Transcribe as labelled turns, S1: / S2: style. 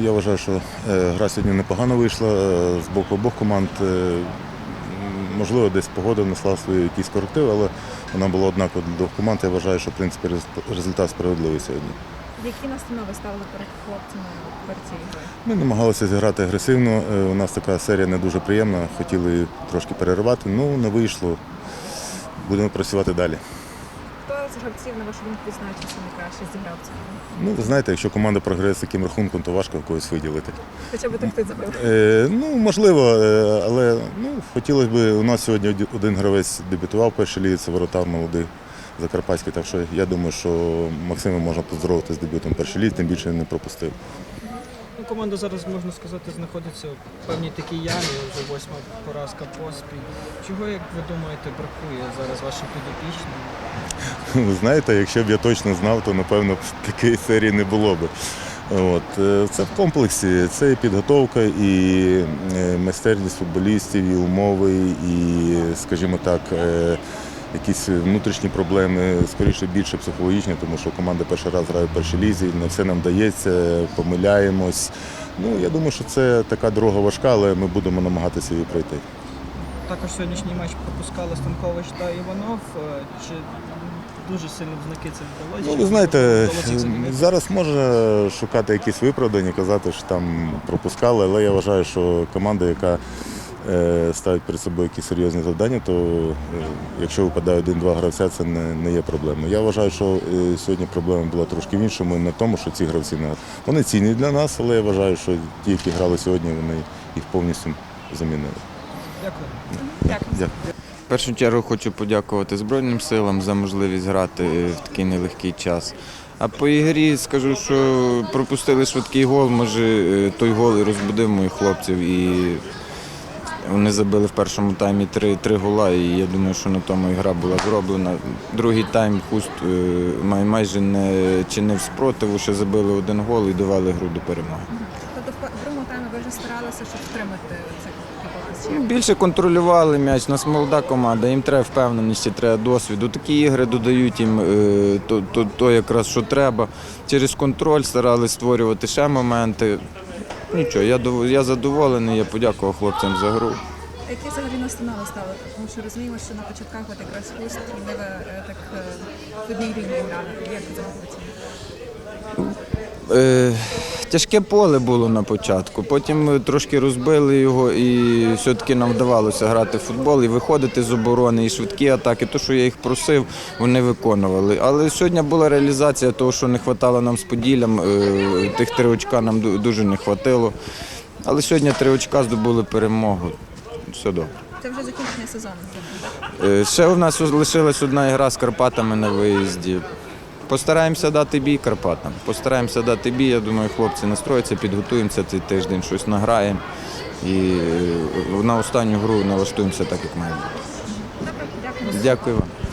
S1: я вважаю, що е, гра сьогодні непогано вийшла е, з боку обох команд. Е, Можливо, десь погода внесла свої якісь корективи, але вона була однакова для двох команд. Я вважаю, що в принципі результат справедливий сьогодні.
S2: Які настанови ставили перед хлопцями перед цією грою?
S1: Ми намагалися зіграти агресивно. У нас така серія не дуже приємна. Хотіли трошки переривати, ну не вийшло. Будемо працювати далі.
S2: З гравців, на вашу думку, відзначився найкраще зіграв цю?
S1: Ну, ви знаєте, якщо команда програє з таким рахунком, то важко когось виділити.
S2: Хоча б тих, хто забив.
S1: Е, ну, можливо, е, але ну, хотілося б, у нас сьогодні оді- один гравець дебютував в першій лізі, це воротар молодий Закарпатський, так що я думаю, що Максима можна поздоровити з дебютом в першій лізі, тим більше він не пропустив.
S3: Команда зараз, можна сказати, знаходиться в певній такій ямі, вже восьма поразка поспіль. Чого, як ви думаєте, бракує зараз вашим підопічним?
S1: Знаєте, якщо б я точно знав, то напевно такої серії не було б. От. е, Це в комплексі, це і підготовка, і е, майстерність футболістів, і умови, і, скажімо так, е, якісь внутрішні проблеми, скоріше більше психологічні, тому що команда перший раз грає в першій лізі, не все нам дається, помиляємось. Ну, я думаю, що це така дорога важка, але ми будемо намагатися її пройти.
S3: Також сьогоднішній матч пропускали Станкович та Іванов. Е, Чи дуже сильно в знаки це вдалося?
S1: Ну, ви знаєте,
S3: замінити?
S1: зараз можна шукати якісь виправдання, казати, що там пропускали, але я вважаю, що команда, яка е, ставить перед собою якісь серйозні завдання, то е, якщо випадає один-два гравця, це не, не є проблемою. Я вважаю, що е, сьогодні проблема була трошки в іншому, не в тому, що ці гравці не вони цінні для нас, але я вважаю, що ті, які грали сьогодні, вони їх повністю замінили.
S3: Дякую.
S2: Дякую.
S1: Дякую.
S4: В першу чергу хочу подякувати Збройним силам за можливість грати в такий нелегкий час. А по ігрі скажу, що пропустили швидкий гол. Може, е, той гол і розбудив моїх хлопців. І вони забили в першому таймі три, три гола. І я думаю, що на тому ігра була зроблена. Другий тайм хуст е, май- майже не чинив спротиву, ще забили один гол і довели гру до перемоги.
S2: Тобто в другому таймі ви вже старалися, щоб втримати цей баланс.
S4: Ну, Більше контролювали м'яч. У нас молода команда, їм треба впевненості, треба досвіду. Такі ігри додають їм е, то, то, то якраз що треба. Через контроль старались створювати ще моменти. Нічого, я, дов- я задоволений, я подякував хлопцям за гру.
S2: Які взагалі настанови ставили? Тому що розуміємо, що на початках от якраз хуст, ви е, так е, в одній рівні грали. Як це було?
S4: Тяжке поле було на початку. Потім ми трошки розбили його, і все-таки нам вдавалося грати в футбол і виходити з оборони, і швидкі атаки. То, що я їх просив, вони виконували. Але сьогодні була реалізація того, що не вистачало нам з поділлям. Е, Тих три очка нам дуже не вистачило. Але сьогодні три очка здобули перемогу. Все добре.
S2: Це вже закінчення сезону.
S4: Е, Ще у нас лишилась одна гра з Карпатами на виїзді. Постараємося дати бій Карпатам. Постараємося дати бій. Я думаю, хлопці настрояться, підготуємося цей тиждень, щось награємо. І е, на останню гру налаштуємося так, як має бути.
S2: Дякую.
S4: Дякую вам.